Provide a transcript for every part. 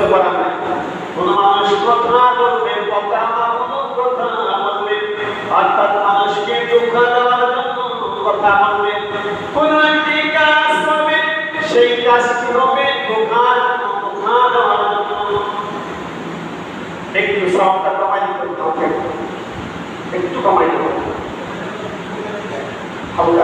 বুঝতে পারা কোন মানুষ কথা বলবে কথা কথা বলবে অর্থাৎ মানুষকে দুঃখ দেওয়ার জন্য কথা বলবে কোন একটি কাজ করবে সেই কাজটি হবে ধোকার ধোকা দেওয়ার জন্য। একটু সবটা কমাই দিতে হবে একটু কমাই দিতে হবে।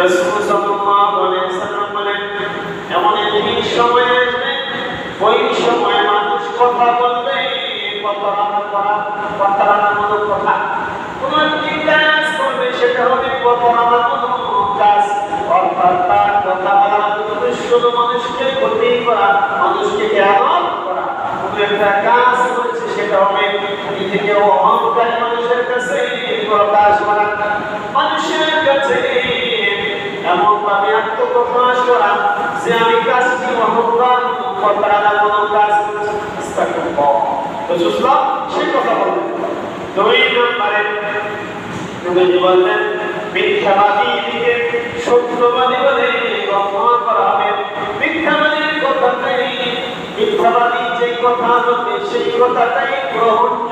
রসুল সাল্লাল্লাহু আলাইহি সাল্লাম বলেন, এমন একটি সময় ওই সময় মানুষ কথা বলবে প্রতারণামূলক কথা। কোন একটি কাজ সেটা হবে প্রতারণামূলক কাজ। অর্থাৎ কথা বলার মানুষকে ক্ষতি করা, মানুষকে জ্ঞান করা। একটা কাজ করেছে, সেটা হবে নিজেকে অহংকারী মানুষের কাছে মানুষের কাছে এমন ভাবে আত্মপ্রকাশ করা যে আমি কাজটি অহংকার প্রতারণা কোনো কাজ তো সুসলাম সে কথা বললেন দুই নম্বরে নবীজি বললেন মিথ্যাবাদী গ্রহণ সেই কথাটাই গ্রহণযোগ্য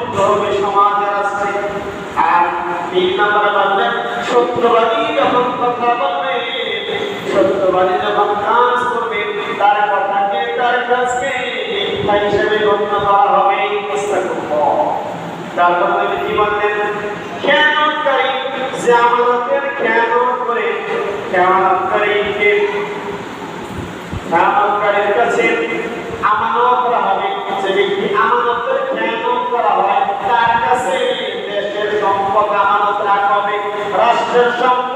হিসেবে গণ্য করা হবে তারপর নবীজি বললেন খেয়ানতকারী যে আমাদের খেয়ানত করে খেয়ানতকারীকে খেয়ানতকারীর কাছে আমানত করা হবে যে ব্যক্তি আমানতের খেয়ানত করা হয়। তার কাছে দেশের সম্পদ আমানত রাখা হবে, রাষ্ট্রের সম্পদ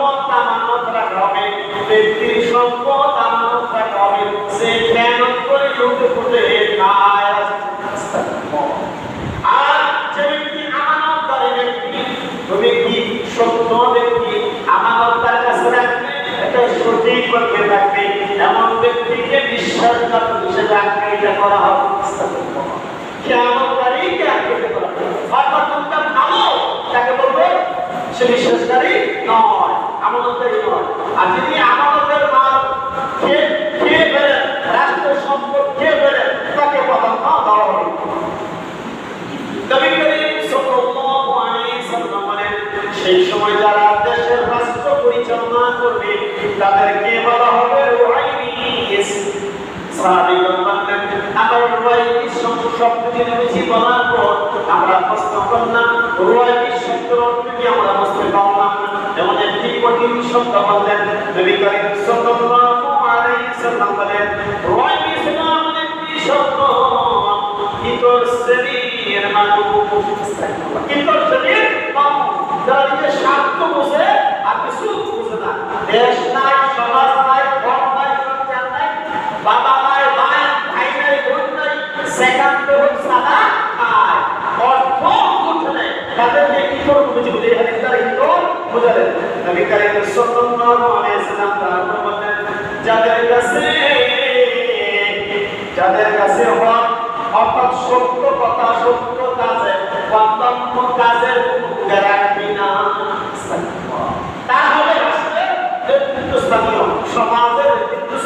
সত্য ব্যক্তি আমানত তার কাছে রাখবে, এটা সঠিক পক্ষে রাখবে, এমন ব্যক্তিকে বিশ্বাসঘাত হিসেবে আখ্যায়িত করা হবে খেয়ালকারীকে আখ্যায়িত করা হবে অর্থাৎ আর যদি আমানতের মাল খেয়ে খেয়ে ফেলেন রাষ্ট্রের সম্পদ খেয়ে ফেলেন তাকে কথা দেওয়া হবে নবী করিম সাল্লাল্লাহু আলাইহি সাল্লাম বলেন সেই সময় যারা দেশের রাষ্ট্র পরিচালনা করবে তাদেরকে বলা হবে রুহাইমিস সাহাবীগণ বললেন, আমার রুহাইমিস শব্দটি নবীজি বলার পর আমরা প্রশ্ন করলাম রুহাইমিস শব্দের অর্থ কি? আমরা বুঝতে পারলাম এমন একটি কঠিন শব্দ বললেন, নবী করিম সাল্লাল্লাহু আলাইহি সাল্লাম বলেন রুহাইমিস নামক একটি শব্দ, ইতর শ্রেণির মানুষ। ইতর শ্রেণির মানুষ যারা নিজের স্বার্থ দেশ নাই, সমাজ নাই ঘর নাই, সন্তান নাই খায়। অর্থ ইতর বুঝে বুঝে? এখানে তারা ইতর বোঝালেন। নবী করিম সাল্লাল্লাহু যাদের কাছে যাদের